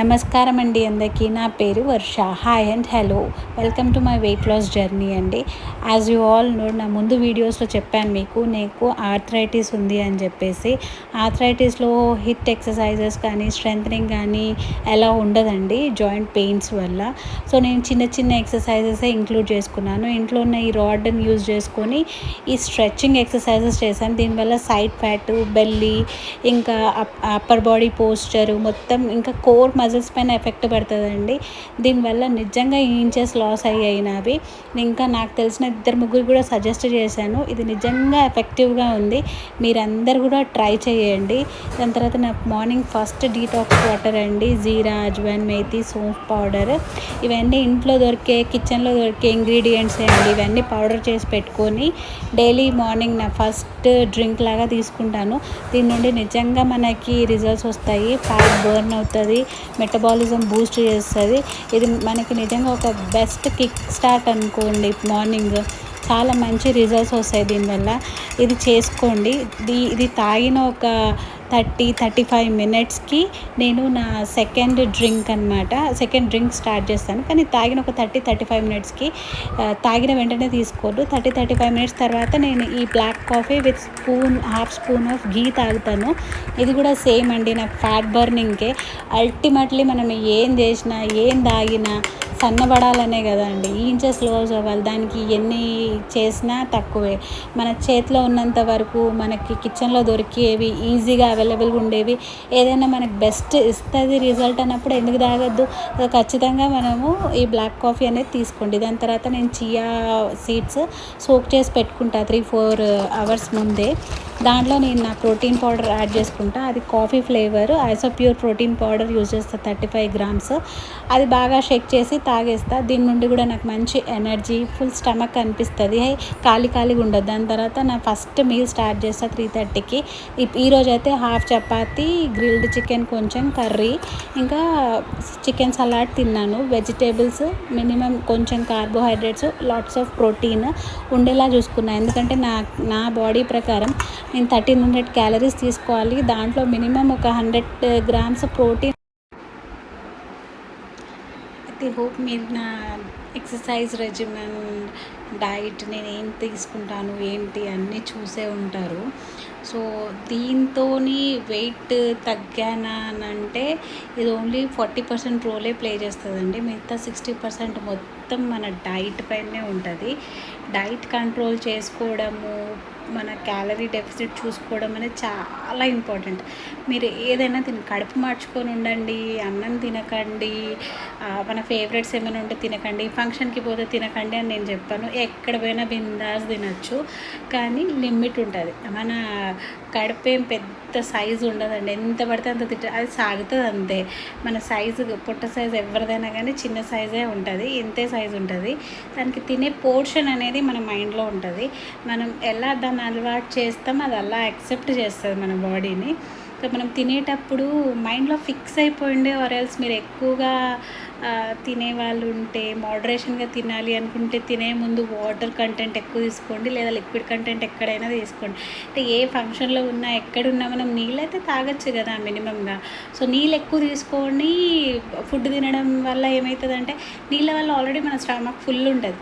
నమస్కారం అండి అందరికీ. నా పేరు Varsha. Hi and hello welcome to my weight loss journey అండి. యాజ్ యూ ఆల్ నో నా ముందు వీడియోస్లో చెప్పాను మీకు నీకు ఆర్థరైటిస్ ఉంది అని చెప్పేసి. ఆర్థరైటిస్లో హిట్ ఎక్సర్సైజెస్ కానీ స్ట్రెంగ్ కానీ ఎలా ఉండదండి జాయింట్ పెయిన్స్ వల్ల. సో నేను చిన్న చిన్న ఎక్సర్సైజెస్ ఇంక్లూడ్ చేసుకున్నాను. ఇంట్లో ఉన్న ఈ రాడ్ని యూజ్ చేసుకొని ఈ స్ట్రెచ్చింగ్ ఎక్సర్సైజెస్ చేశాను. దీనివల్ల సైడ్ ఫ్యాట్ బెల్లీ ఇంకా అప్పర్ బాడీ పోస్చరు మొత్తం ఇంకా కోర్ మజిల్స్ పైన ఎఫెక్ట్ పడుతుందండి. దీనివల్ల నిజంగా ఇంచెస్ లాస్ అయ్యినవి ఇంకా నాకు తెలిసిన ఇద్దరు ముగ్గురు కూడా సజెస్ట్ చేశాను. ఇది నిజంగా ఎఫెక్టివ్గా ఉంది. మీరందరూ కూడా ట్రై చేయండి. దాని తర్వాత నాకు మార్నింగ్ ఫస్ట్ డీటాక్స్ వాటర్ అండి. జీరా అజ్వాన్ మేతి సోంఫ్ పౌడర్ ఇవన్నీ ఇంట్లో దొరికే కిచెన్లో దొరికే ఇంగ్రీడియంట్స్ అండి. ఇవన్నీ పౌడర్ చేసి పెట్టుకొని డైలీ మార్నింగ్ నా ఫస్ట్ డ్రింక్ లాగా తీసుకుంటాను. దీని నుండి నిజంగా మనకి రిజల్ట్స్ వస్తాయి. ఫ్యాట్ బర్న్ అవుతుంది. మెటబాలిజం బూస్ట్ చేస్తుంది. ఇది మనకి నిజంగా ఒక బెస్ట్ కిక్ స్టార్ట్ అనుకోండి మార్నింగ్ చాలా మంచి రిజల్ట్స్ వస్తాయి దీనివల్ల. ఇది చేసుకోండి. ఇది ఇది తాగిన ఒక థర్టీ థర్టీ ఫైవ్ మినిట్స్కి నేను నా సెకండ్ డ్రింక్ అనమాట సెకండ్ డ్రింక్ స్టార్ట్ చేస్తాను. కానీ తాగిన ఒక థర్టీ థర్టీ ఫైవ్ మినిట్స్కి తాగిన వెంటనే తీసుకోరు థర్టీ థర్టీ ఫైవ్ మినిట్స్ తర్వాత నేను ఈ black coffee with spoon half spoon of ghee తాగుతాను. ఇది కూడా సేమ్ అండి. నాకు ఫ్యాట్ బర్నింగ్కే అల్టిమేట్లీ మనం ఏం చేసినా ఏం తాగినా సన్నబడాలనే కదా అండి ఇంచెస్ క్లోజ్ అవ్వాలి. దానికి ఎన్ని చేసినా తక్కువే. మన చేతిలో ఉన్నంత వరకు మనకి కిచెన్లో దొరికేవి ఈజీగా అవైలబుల్గా ఉండేవి ఏదైనా మనకి బెస్ట్ ఇస్తుంది రిజల్ట్ అన్నప్పుడు ఎందుకు తాగొద్దు? ఖచ్చితంగా మనము ఈ బ్లాక్ కాఫీ అనేది తీసుకోండి. దాని తర్వాత నేను చియా సీడ్స్ సోక్ చేసి పెట్టుకుంటా త్రీ ఫోర్ అవర్స్ ముందే. దాంట్లో నేను నా ప్రోటీన్ పౌడర్ యాడ్ చేసుకుంటా. అది coffee flavour iso pure protein powder use చేస్తా థర్టీ ఫైవ్ గ్రామ్స్. అది బాగా షేక్ చేసి తాగేస్తా. దీని నుండి కూడా నాకు మంచి ఎనర్జీ ఫుల్ స్టమక్ అనిపిస్తుంది. ఖాళీ ఖాళీగా ఉండదు దాని తర్వాత నా ఫస్ట్ మీల్ స్టార్ట్ చేస్తా త్రీ థర్టీకి ఈరోజు అయితే హాఫ్ చపాతి గ్రిల్డ్ చికెన్ కొంచెం కర్రీ ఇంకా చికెన్ సలాడ్ తిన్నాను. వెజిటేబుల్స్ మినిమం కొంచెం కార్బోహైడ్రేట్స్ లాట్స్ ఆఫ్ ప్రోటీన్ ఉండేలా చూసుకున్నాను ఎందుకంటే నా నా బాడీ ప్రకారం నేను థర్టీన్ హండ్రెడ్ క్యాలరీస్ తీసుకోవాలి. దాంట్లో మినిమం ఒక hundred grams protein. I hope మీరు నా ఎక్సర్సైజ్ రెజిమెన్ డైట్ నేను ఏం తీసుకుంటాను ఏంటి అన్నీ చూసే ఉంటారు. సో దీంతో వెయిట్ తగ్గానా అని అంటే ఇది only forty percent role play చేస్తుందండి. మిగతా సిక్స్టీ పర్సెంట్ మొత్తం మన డైట్ పైనే ఉంటుంది. డైట్ కంట్రోల్ చేసుకోవడము మన క్యాలరీ డెఫిసిట్ చూసుకోవడం అనేది చాలా ఇంపార్టెంట్ మీరు ఏదైనా తిన కడుపు మార్చుకొని ఉండండి అన్నం తినకండి మన ఫేవరెట్స్ ఏమైనా ఉంటే తినకండి ఫంక్షన్కి పోతే తినకండి అని నేను చెప్పాను. ఎక్కడ పోయినా బిందాస్ తినచ్చు. కానీ లిమిట్ ఉంటుంది. మన కడుపు ఏం పెద్ద సైజు ఉండదండి. ఎంత పడితే అంత తిట్ట అది సాగుతుంది అంతే. మన సైజు పొట్ట సైజు ఎవరిదైనా కానీ చిన్న సైజే ఉంటుంది. ఇంతే సైజు ఉంటుంది. దానికి తినే పోర్షన్ అనేది మన మైండ్లో ఉంటుంది. మనం ఎలా దాన్ని అలవాటు చేస్తాం అది అలా యాక్సెప్ట్ చేస్తుంది మన బాడీని. సో మనం తినేటప్పుడు మైండ్లో ఫిక్స్ అయిపోయిండే ఆర్ ఎల్స్ మీరు ఎక్కువగా తినేవాళ్ళు ఉంటే మోడరేషన్గా తినాలి అనుకుంటే తినే ముందు వాటర్ కంటెంట్ ఎక్కువ తీసుకోండి లేదా లిక్విడ్ కంటెంట్ ఎక్కడైనా తీసుకోండి. అంటే ఏ ఫంక్షన్లో ఉన్నా ఎక్కడున్నా మనం నీళ్ళైతే తాగొచ్చు కదా మినిమంగా సో నీళ్ళు ఎక్కువ తీసుకొని ఫుడ్ తినడం వల్ల ఏమవుతుందంటే నీళ్ళ వల్ల ఆల్రెడీ మన స్టమక్ ఫుల్ ఉంటుంది.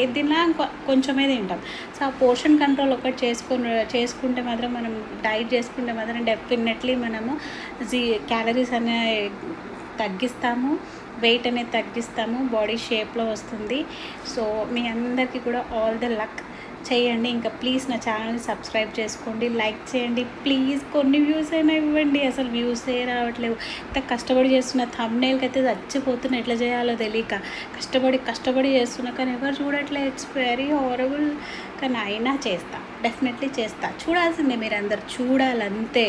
ఏది తిన్నా కొంచెమే తింటాం. సో ఆ పోర్షన్ కంట్రోల్ ఒకటి చేసుకుని చేసుకుంటే మాత్రం మనం డైట్ చేసుకుంటే మాత్రం డెఫినెట్లీ మనము జీ క్యాలరీస్ అనే తగ్గిస్తాము వెయిట్ అనేది తగ్గిస్తాము బాడీ షేప్లో వస్తుంది. సో మీ అందరికీ కూడా ఆల్ ద లక్ చేయండి. ఇంకా ప్లీజ్ నా ఛానల్ని సబ్స్క్రైబ్ చేసుకోండి లైక్ చేయండి. ప్లీజ్ కొన్ని వ్యూస్ అయినా ఇవ్వండి. అసలు వ్యూసే రావట్లేవు. ఇంత కష్టపడి చేస్తున్న థమ్నేల్కి అయితే చచ్చిపోతున్నా ఎట్లా చేయాలో తెలియక. కష్టపడి కష్టపడి చేస్తున్నా కానీ ఎవరు చూడట్లేదు ఇట్స్ వెరీ హారబుల్ కానీ అయినా చేస్తా. డెఫినెట్లీ చేస్తా. చూడాల్సిందే మీరు అందరు చూడాలంతే.